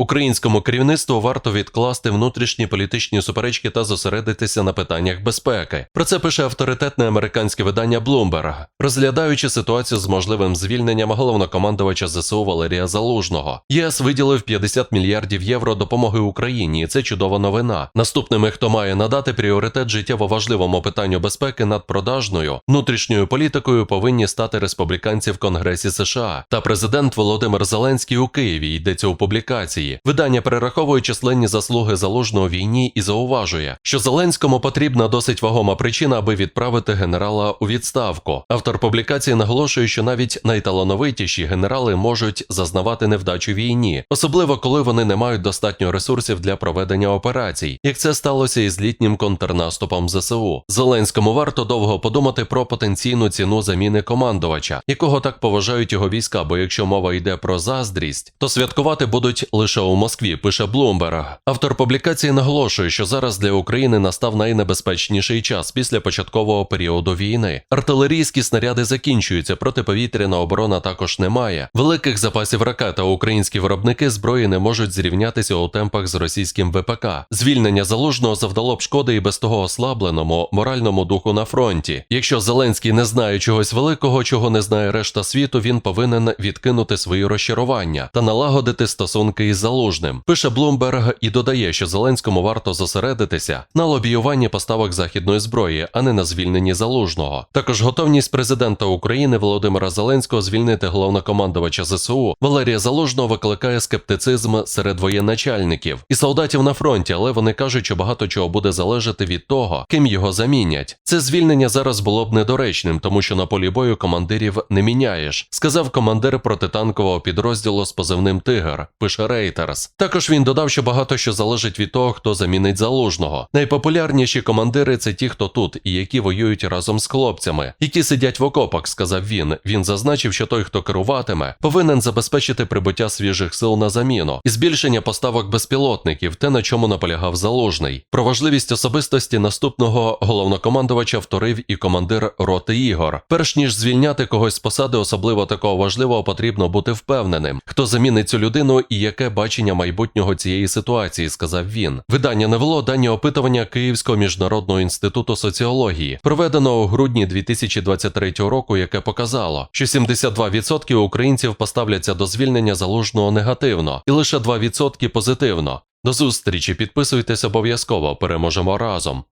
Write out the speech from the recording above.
Українському керівництву варто відкласти внутрішні політичні суперечки та зосередитися на питаннях безпеки. Про це пише авторитетне американське видання Bloomberg, розглядаючи ситуацію з можливим звільненням головнокомандувача ЗСУ Валерія Залужного. ЄС виділив 50 мільярдів євро допомоги Україні, і це чудова новина. Наступними, хто має надати пріоритет життєво важливому питанню безпеки над продажною внутрішньою політикою, повинні стати республіканці в Конгресі США та президент Володимир Зеленський у Києві. Йдеться у публікації. Видання перераховує численні заслуги залужного війні і зауважує, що Зеленському потрібна досить вагома причина, аби відправити генерала у відставку. Автор публікації наголошує, що навіть найталановитіші генерали можуть зазнавати невдачу війні, особливо коли вони не мають достатньо ресурсів для проведення операцій, як це сталося із літнім контрнаступом ЗСУ. Зеленському варто довго подумати про потенційну ціну заміни командувача, якого так поважають його війська. Бо якщо мова йде про заздрість, то святкувати будуть лише у Москві. Пише Блумберг. Автор публікації наголошує, що зараз для України настав найнебезпечніший час після початкового періоду війни. Артилерійські снаряди закінчуються, протиповітряна оборона також немає. Великих запасів ракет та українські виробники зброї не можуть зрівнятися у темпах з російським ВПК. Звільнення залужного завдало б шкоди і без того ослабленому моральному духу на фронті. Якщо Зеленський не знає чогось великого, чого не знає решта світу, він повинен відкинути свої розчарування та налагодити стосунки із залужним. Пише Блумберг і додає, що Зеленському варто зосередитися на лобіюванні поставок західної зброї, а не на звільненні залужного. Також готовність президента України Володимира Зеленського звільнити головнокомандувача ЗСУ Валерія Залужного викликає скептицизм серед воєначальників і солдатів на фронті, але вони кажуть, що багато чого буде залежати від того, ким його замінять. Це звільнення зараз було б недоречним, тому що на полі бою командирів не міняєш, сказав командир протитанкового підрозділу з позивним Тигр. Пише Рейтерс. Також він додав, що багато що залежить від того, хто замінить залужного. Найпопулярніші командири це ті, хто тут і які воюють разом з хлопцями, які сидять в окопах, сказав він. Він зазначив, що той, хто керуватиме, повинен забезпечити прибуття свіжих сил на заміну і збільшення поставок безпілотників, те на чому наполягав залужний. Про важливість особистості наступного головнокомандувача вторив і командир роти Ігор. Перш ніж звільняти когось з посади, особливо такого важливого, потрібно бути впевненим, хто замінить цю людину і яке бачення майбутнього цієї ситуації, сказав він. Видання навело дані опитування Київського міжнародного інституту соціології, проведеного у грудні 2023 року, яке показало, що 72% українців поставляться до звільнення залужного негативно, і лише 2% позитивно. До зустрічі підписуйтесь обов'язково, переможемо разом.